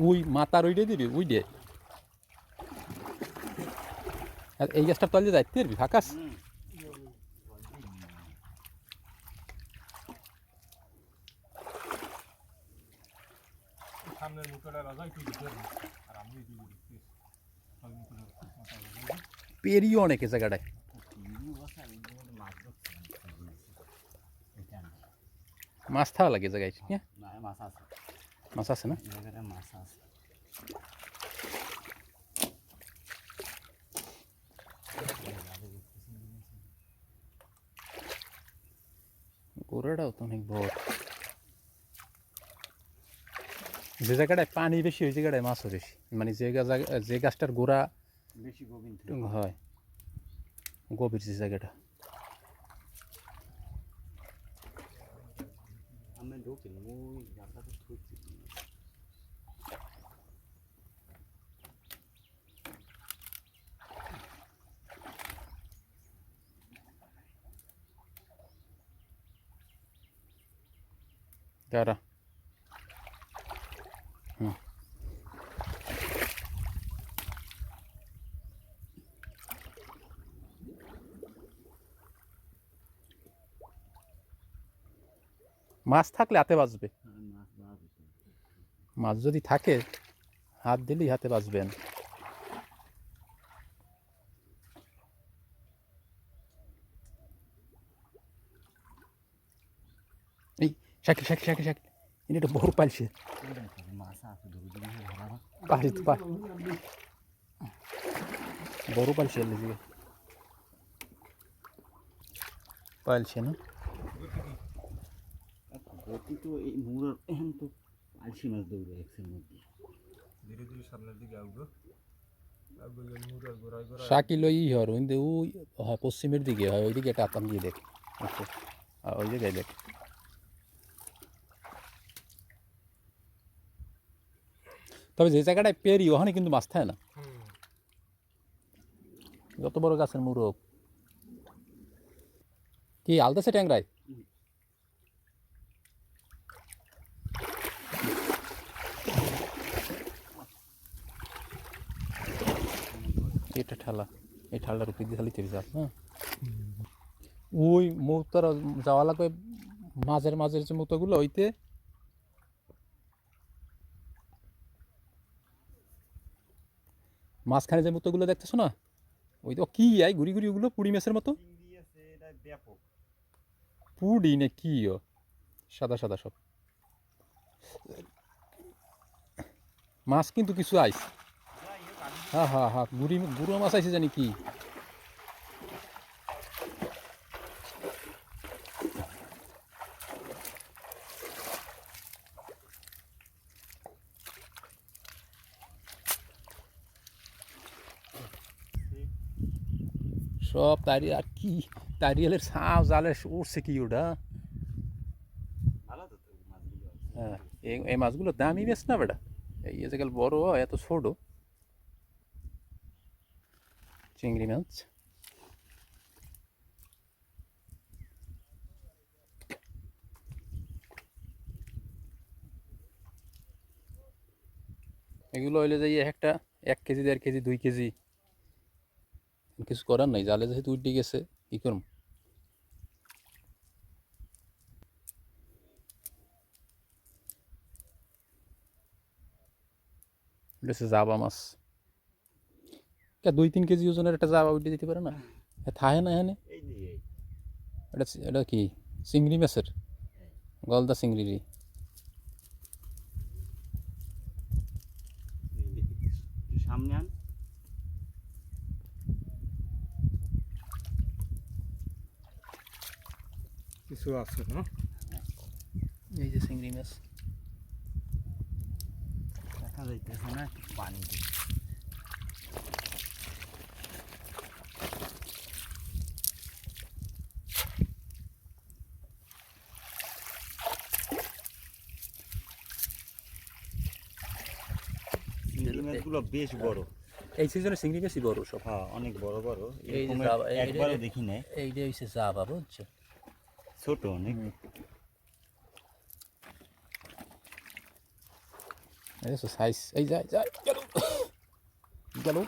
ওই মাথার ওইটাই দিবি দিয়ে আর এই গাছটা তলে যাইতে পারবি ফাঁকাস সামনের মুখটা রাজা আর আমি অনেক এ জায়গাটায়। মাছ থাকা লাগে জায়গায় হ্যাঁ? মাছ আছে। মাছ আছে না? মাছ আছে। গোড়াটাও তো অনেক বড়। যে জায়গাটায় পানি বেশি ওই জায়গাটায় মাছও বেশি। মানে যে যে গাছটার গোড়া বেশি গোবিন্দ হয়। গভীর যে জায়গাটা। আমি ঢুকি ওই জায়গাটা ঢুকছি দাঁড়া হুম মাছ থাকলে হাতে বাঁচবে। মাছ যদি থাকে, হাত দিলেই হাতে বাজবেন এই, শাকিল শাকিল শাকিল শাকিল। ইনি একটা বড় পালছে মাছ আছে ধরে দিবি ভাড়া পালি পা বড় পালছে পালছে না? গতি তো এই মুড়ার এখন তো আলসি মাছ দৌড়ে একসের মধ্যে। ধীরে ধীরে সামনের দিকে গোড়ায় শাকিল ওই হর ওই ওই হয় পশ্চিমের দিকে হয় ওই দিকে টাতাম দিয়ে দেখ। আচ্ছা ওই জায়গায় দেখ। তবে যে জায়গাটায় পেরি ওখানে কিন্তু মাছ থাকে না। যত বড় গাছের মুরগ। কি আলদাসে ট্যাংরায়? এটা ঠালা। এই ঠালার উপর দিয়ে খালি যাস না ওই যাওয়া লাগবে মাঝের মাঝের যে মুক্তগুলো ওইতে। মাঝখানে যে দেখতেছো না, ওই তো কি আই ঘুরি ঘুরি ওগুলো, পুড়ি মাছের মতো? পুডি না কি ও? সাদা সাদা সব। মাছ কিন্তু কিছু আইস হ্যাঁ হ্যাঁ হ্যাঁ গুড়ি গুঁড়ো মাছ আইছে জানি কি? সব তারি আর কি? তারিয়ালের সাপ জালে উঠছে কি ওটা? আছে। হ্যাঁ এই মাছগুলো দামি বেশ না বেটা? এই গেল বড় হয় এত ছোট। চিংড়ি মাছ। এগুলো হইলে যাই একটা, এক কেজি, দেড় কেজি, দুই কেজি। কিছু করার নাই, জালে যেহেতু উঠে গেছে, কি করম এটা হচ্ছে জাবা মাছ। কে দুই তিন কেজি ওজনের একটা জাবা উঠে দিতে পারে না? এ থাহে না এখানে? এই এটা এটা কি? চিংড়ি মাছের? গলদা চিংড়ি এই সামনে আন। কিছু আছে না? এই যে চিংড়ি মাছ। দেখা যাইতেছে না পানি মাছগুলো বেশ বড় এই সিজনে চিংড়ি বেশি বড় সব হ্যাঁ অনেক বড় বড় এই একবারও এই- দেখি নাই এইটা হচ্ছে জাবা বুঝছ ছোট অনেক এই সাইজ এই যায় যায় গেল গেল